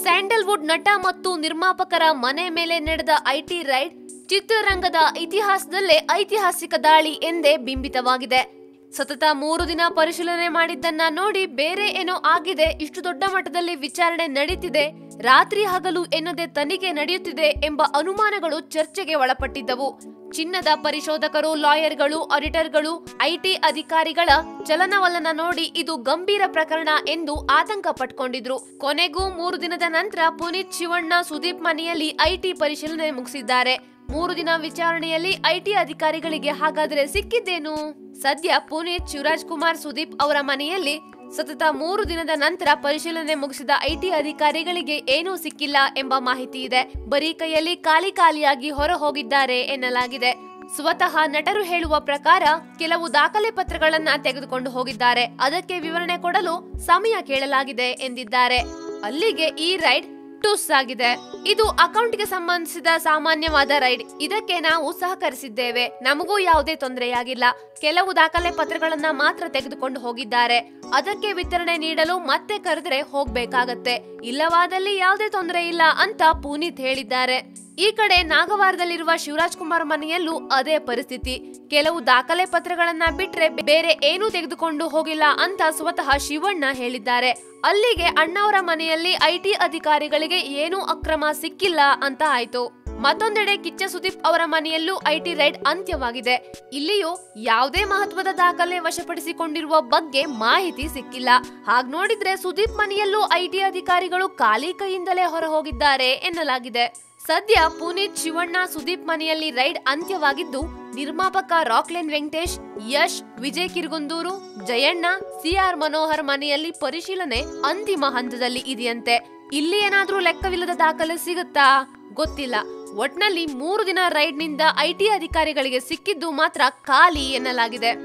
Sandalwood ನಟ ಮತ್ತು ನಿರ್ಮಾಪಕರ ಮನೆ ಮೇಲೆ ನಡೆದ ಐಟಿ ರೈಡ್ ಚಿತ್ರರಂಗದ ಇತಿಹಾಸದಲ್ಲೇ ಐತಿಹಾಸಿಕ ದಾಳಿ ಎಂದೇ ಬಿಂಬಿತವಾಗಿದೆ. ಸತತ ಮೂರು ದಿನ ಪರಿಶೀಲನೆ ಮಾಡಿದ್ದನ್ನ ನೋಡಿ ಬೇರೆ ಏನೋ ಆಗಿದೆ, ಇಷ್ಟು ದೊಡ್ಡ ಮಟ್ಟದಲ್ಲಿ ವಿಚಾರಣೆ ನಡೀತಿದೆ ರಾತ್ರಿ ಹಗಲು ಎನ್ನದೆ ತನಿಖೆ ನಡೆಯುತ್ತಿದೆ ಎಂಬ ಅನುಮಾನಗಳು ಚರ್ಚೆಗೆ ಒಳಪಟ್ಟಿದ್ದವು. ಚಿನ್ನದ ಪರಿಶೋಧಕರು, ಲಾಯರ್ಗಳು, ಆಡಿಟರ್ಗಳು, ಐಟಿ ಅಧಿಕಾರಿಗಳ ಚಲನವಲನ ನೋಡಿ ಇದು ಗಂಭೀರ ಪ್ರಕರಣ ಎಂದು ಆತಂಕ ಪಟ್ಕೊಂಡಿದ್ರು ಕೊನೆಗೂ ಮೂರು ದಿನದ ನಂತರ ಪುನೀತ್ ಶಿವಣ್ಣ ಸುದೀಪ್ ಮನೆಯಲ್ಲಿ ಐಟಿ ಪರಿಶೀಲನೆ ಮುಗಿಸಿದ್ದಾರೆ. ಮೂರು ದಿನ ವಿಚಾರಣೆಯಲ್ಲಿ ಐಟಿ ಅಧಿಕಾರಿಗಳಿಗೆ ಹಾಗಾದ್ರೆ ಸಿಕ್ಕಿದ್ದೇನು? ಸದ್ಯ ಪುನೀತ್ ಶಿವರಾಜ್ ಕುಮಾರ್ ಸುದೀಪ್ ಅವರ ಮನೆಯಲ್ಲಿ ಸತತ ಮೂರು ದಿನದ ನಂತರ ಪರಿಶೀಲನೆ ಮುಗಿಸಿದ ಐಟಿ ಅಧಿಕಾರಿಗಳಿಗೆ ಏನೂ ಸಿಕ್ಕಿಲ್ಲ ಎಂಬ ಮಾಹಿತಿ ಇದೆ. ಬರೀ ಕೈಯಲ್ಲಿ ಖಾಲಿ ಖಾಲಿಯಾಗಿ ಹೊರ ಹೋಗಿದ್ದಾರೆ ಎನ್ನಲಾಗಿದೆ. ಸ್ವತಃ ನಟರು ಹೇಳುವ ಪ್ರಕಾರ ಕೆಲವು ದಾಖಲೆ ಪತ್ರಗಳನ್ನ ತೆಗೆದುಕೊಂಡು ಹೋಗಿದ್ದಾರೆ. ಅದಕ್ಕೆ ವಿವರಣೆ ಕೊಡಲು ಸಮಯ ಕೇಳಲಾಗಿದೆ ಎಂದಿದ್ದಾರೆ. ಅಲ್ಲಿಗೆ ಈ ರೈಡ್ ಟುಸ್ ಆಗಿದೆ. ಇದು ಅಕೌಂಟ್ಗೆ ಸಂಬಂಧಿಸಿದ ಸಾಮಾನ್ಯವಾದ ರೈಡ್. ಇದಕ್ಕೆ ನಾವು ಸಹಕರಿಸಿದ್ದೇವೆ. ನಮಗೂ ಯಾವುದೇ ತೊಂದರೆಯಾಗಿಲ್ಲ. ಕೆಲವು ದಾಖಲೆ ಪತ್ರಗಳನ್ನ ಮಾತ್ರ ತೆಗೆದುಕೊಂಡು ಹೋಗಿದ್ದಾರೆ. ಅದಕ್ಕೆ ವಿತರಣೆ ನೀಡಲು ಮತ್ತೆ ಕರೆದ್ರೆ ಹೋಗ್ಬೇಕಾಗತ್ತೆ. ಇಲ್ಲವಾದಲ್ಲಿ ಯಾವುದೇ ತೊಂದರೆ ಇಲ್ಲ ಅಂತ ಪುನೀತ್ ಹೇಳಿದ್ದಾರೆ. ಈ ಕಡೆ ನಾಗವಾರದಲ್ಲಿರುವ ಶಿವರಾಜ್ ಕುಮಾರ್ ಮನೆಯಲ್ಲೂ ಅದೇ ಪರಿಸ್ಥಿತಿ. ಕೆಲವು ದಾಖಲೆ ಪತ್ರಗಳನ್ನ ಬಿಟ್ರೆ ಬೇರೆ ಏನೂ ತೆಗೆದುಕೊಂಡು ಹೋಗಿಲ್ಲ ಅಂತ ಸ್ವತಃ ಶಿವಣ್ಣ ಹೇಳಿದ್ದಾರೆ. ಅಲ್ಲಿಗೆ ಅಣ್ಣವರ ಮನೆಯಲ್ಲಿ ಐಟಿ ಅಧಿಕಾರಿಗಳಿಗೆ ಏನೂ ಅಕ್ರಮ ಸಿಕ್ಕಿಲ್ಲ ಅಂತ ಆಯ್ತು. ಮತ್ತೊಂದೆಡೆ ಕಿಚ್ಚ ಸುದೀಪ್ ಅವರ ಮನೆಯಲ್ಲೂ ಐಟಿ ರೈಡ್ ಅಂತ್ಯವಾಗಿದೆ. ಇಲ್ಲಿಯೂ ಯಾವುದೇ ಮಹತ್ವದ ದಾಖಲೆ ವಶಪಡಿಸಿಕೊಂಡಿರುವ ಬಗ್ಗೆ ಮಾಹಿತಿ ಸಿಕ್ಕಿಲ್ಲ. ಹಾಗ್ ನೋಡಿದ್ರೆ ಸುದೀಪ್ ಮನೆಯಲ್ಲೂ ಐಟಿ ಅಧಿಕಾರಿಗಳು ಖಾಲಿ ಕೈಯಿಂದಲೇ ಹೊರ ಹೋಗಿದ್ದಾರೆ ಎನ್ನಲಾಗಿದೆ. ಸದ್ಯ ಪುನೀತ್ ಶಿವಣ್ಣ ಸುದೀಪ್ ಮನೆಯಲ್ಲಿ ರೈಡ್ ಅಂತ್ಯವಾಗಿದ್ದು, ನಿರ್ಮಾಪಕ ರಾಕ್ಲೆನ್ ವೆಂಕಟೇಶ್, ಯಶ್, ವಿಜಯ್ ಕಿರ್ಗುಂದೂರು, ಜಯಣ್ಣ, ಸಿಆರ್ ಮನೋಹರ್ ಮನೆಯಲ್ಲಿ ಪರಿಶೀಲನೆ ಅಂತಿಮ ಹಂತದಲ್ಲಿ ಇದೆಯಂತೆ. ಇಲ್ಲಿ ಏನಾದ್ರೂ ಲೆಕ್ಕವಿಲ್ಲದ ದಾಖಲೆ ಸಿಗುತ್ತಾ? ಗೊತ್ತಿಲ್ಲ. ಒಟ್ನಲ್ಲಿ ಮೂರು ದಿನ ರೈಡ್ನಿಂದ ಐಟಿ ಅಧಿಕಾರಿಗಳಿಗೆ ಸಿಕ್ಕಿದ್ದು ಮಾತ್ರ ಖಾಲಿ ಎನ್ನಲಾಗಿದೆ.